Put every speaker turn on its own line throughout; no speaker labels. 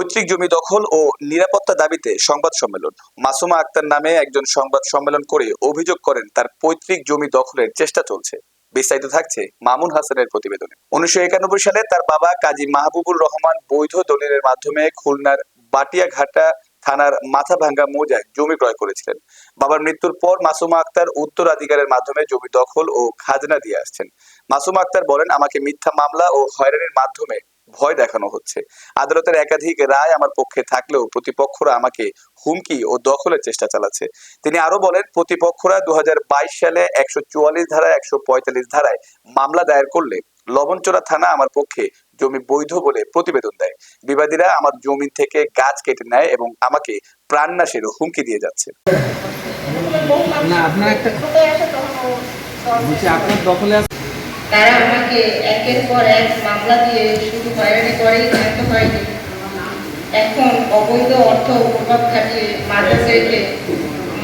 পৈতৃক জমি দখল ও নিরাপত্তা দাবিতে সংবাদ সম্মেলন। মাসুমা আক্তার নামে একজন সংবাদ সম্মেলন করে অভিযোগ করেন তার পৈতৃক জমি দখলের চেষ্টা চলছে। বিস্তারিত থাকছে মামুন হাসানের প্রতিবেদনে। উনিশশো একানব্বই সালে তার বাবা কাজী মাহবুবুর রহমান বৈধ দলিলের মাধ্যমে খুলনার বাটিয়াঘাটা থানার মাথাভাঙ্গা মৌজায় জমি ক্রয় করেছিলেন। বাবার মৃত্যুর পর মাসুমা আক্তার উত্তরাধিকারের মাধ্যমে জমি দখল ও খাজনা দিয়ে আসছেন। মাসুমা আক্তার বলেন, আমাকে মিথ্যা মামলা ও হয়রানির মাধ্যমে ভয় দেখানো হচ্ছে। আদালতের একাধিক রায় আমার পক্ষে থাকলেও প্রতিপক্ষরা আমাকে হুমকি ও দখলের চেষ্টা চালাচ্ছে। তিনি আরও বলেন প্রতিপক্ষরা দু সালে একশো চুয়াল্লিশ ধারায় একশো পঁয়তাল্লিশ ধারায় মামলা দায়ের করলে লবণচোরা থানা আমার পক্ষে জমি বৈধ বলে প্রতিবেদন দেয়। বিবাদীরা আমার জমি থেকে গাছ কেটে নেয় এবং আমাকে প্রাণনাশের হুমকি দিয়ে যাচ্ছে।
না আপনার একটা আপনার দখলে আছে
তারা আমাকে একের পর এক মামলা দিয়ে শুধু হয়রানি করেই জানত হয়নি এখন অবৈধ অর্থ প্রভাব খাটিয়ে মাদক রেখে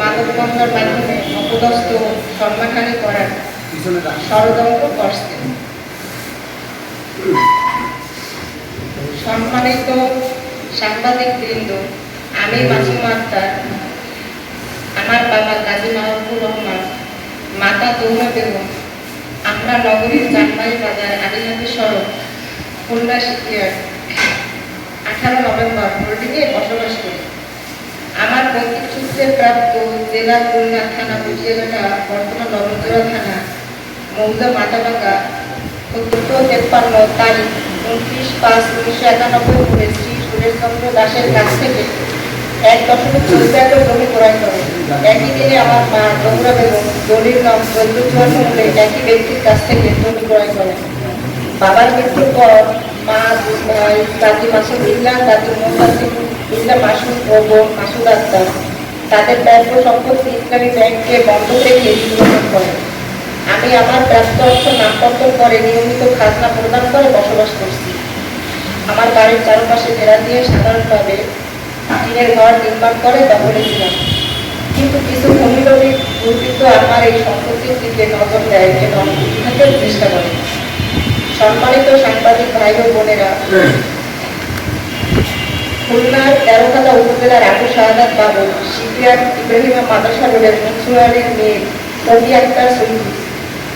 মাদক গঙ্গার মাধ্যমে অপদস্থ সম্মানহানি করার। ষড়যন্ত্র করছে সম্মানিত সাংবাদিক বৃন্দ আমি মাসুম আক্তার আমার বাবা কাজী মাহবুবুর রহমান, মাতা দৌড়া বেগম আমরা নগরীর জানমাই বাজার আদিনাথী সড়ক খুলনা আঠারো নভেম্বর হোল্ডিংয়ে বসবাস করি। আমার পৈতৃক সূত্রে প্রাপ্ত জেলা খুলনা থানা বুঝিয়াঘাটা বর্তমান নবজোড়া থানা, মৌজা মাথাভাঙ্গা চোদ্দশো তেপ্পান্ন তারিখ উনত্রিশ পাঁচ উনিশশো একানব্বই করে শ্রী সুরেশচন্দ্র দাসের কাছ থেকে এক দশমিক চৌদ্দ একর জমি ক্রয় করে। একই দিনে আমার মা গৌরা বেগম দলিল নাম চুয়ান্ন মূল্যে একই ব্যক্তির কাছ থেকে জমি ক্রয় করেন বাবার মৃত্যুর পর মা দাদি মাসুদ ইল্লা দাদি মোহাম্মদ ইল্লা মাসুদ ও বোন মাসুদ আক্তার তাদের প্রাপ্য সম্পত্তি ইসলামী ব্যাংকে বন্ধ রেখে বিনিয়োগ করেন আমি আমার ব্যস্ত অর্থ নামপত্র করে নিয়মিত খাজনা প্রদান করে বসবাস করছি। আমার বাড়ির চারপাশে ঘেরা দিয়ে সাধারণভাবে টিনের ঘর নির্মাণ করে দখলে ছিলাম কিন্তু কিছু ভূমিলোভী দুর্বৃত্ত আমার এই সম্পত্তির দিকে নজর দেয় এবং উদ্ধারের চেষ্টা করে। সম্মানিত সাংবাদিক ভাই ও বোনেরা খুলনার তেরোখাতা উপজেলার আবু শাহাদাত বাবু শিপিয়ার ইব্রাহিমা মাদ্রাসা রোডের মনসুরারের মেয়ে রবি আক্তার সৈয়দ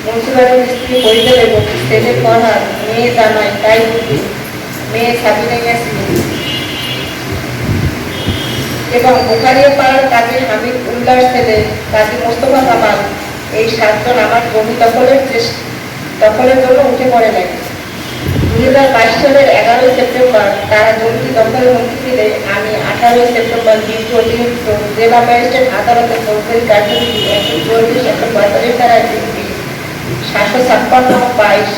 মনসুরারের স্ত্রী পরিদের এবং ছেলে ফরহাদ মেয়ে জামাই তাই মেয়ে সাবিনা ইয়াসমিন এবং বোখারিয়া পাড়ার কাজী হামিদ উল্লার ছেলে কাজী মোস্তফা কামাল এই সাতজন আমার জমি দখলের দখলের জন্য উঠে পড়ে নেয় দুই হাজার বাইশ সালের এগারোই সেপ্টেম্বর তারা জমিটি দখলের হুমকি দিলে আমি আঠারোই সেপ্টেম্বর ডিউটি অতিরিক্ত জেলা ম্যাজিস্ট্রেট আদালতে সরকারি কার্যবিধি একশো চল্লিশ একশো পঁয়তাল্লিশ ডিউটি সাতশো ছাপ্পান্ন বাইশ।